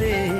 আমাতে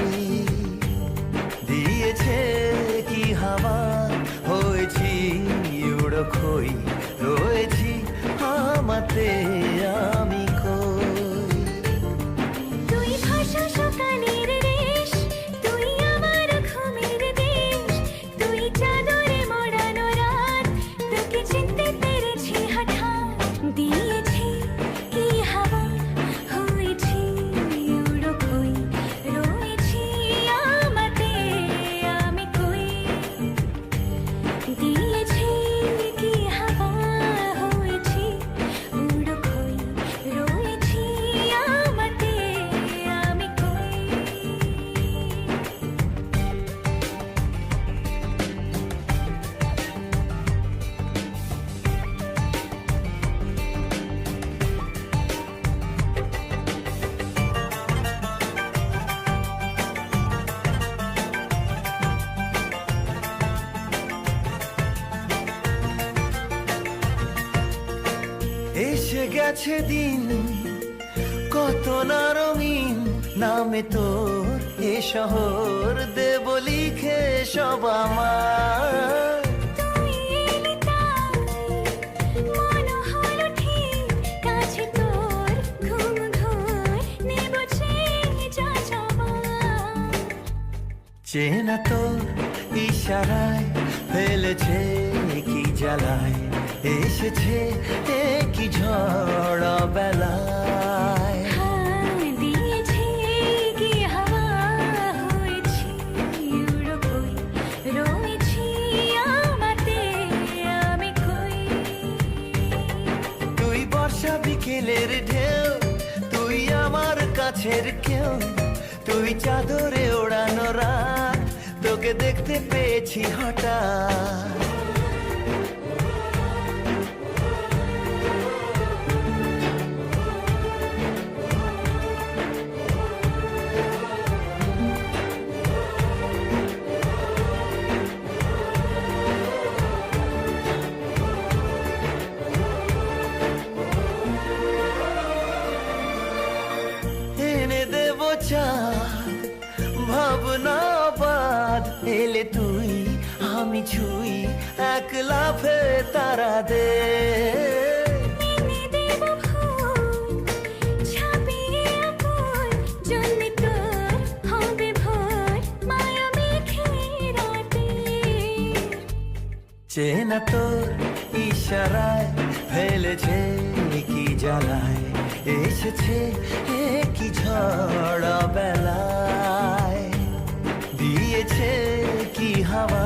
আমাতে গেছে দিন কত না রঙিন নামে তোর এ শহর দেব লিখে সব আমার। চেনা তোর ইশারায় ফেলেছে কি জ্বালায় এসেছে কি ঝড় বেলায়। বর্ষা বিকেলের ঢেউ তুই আমার কাছের কেউ তুই চাদরে ওড়ানো রাত তোকে দেখতে পেয়েছি হঠাৎ। মায়া মেখে রাতে। চেনা তোর ইশারায় ফেলেছে কি জ্বালায় এসেছে কি ঝড় বেলায়। দিয়েছে কি হাওয়া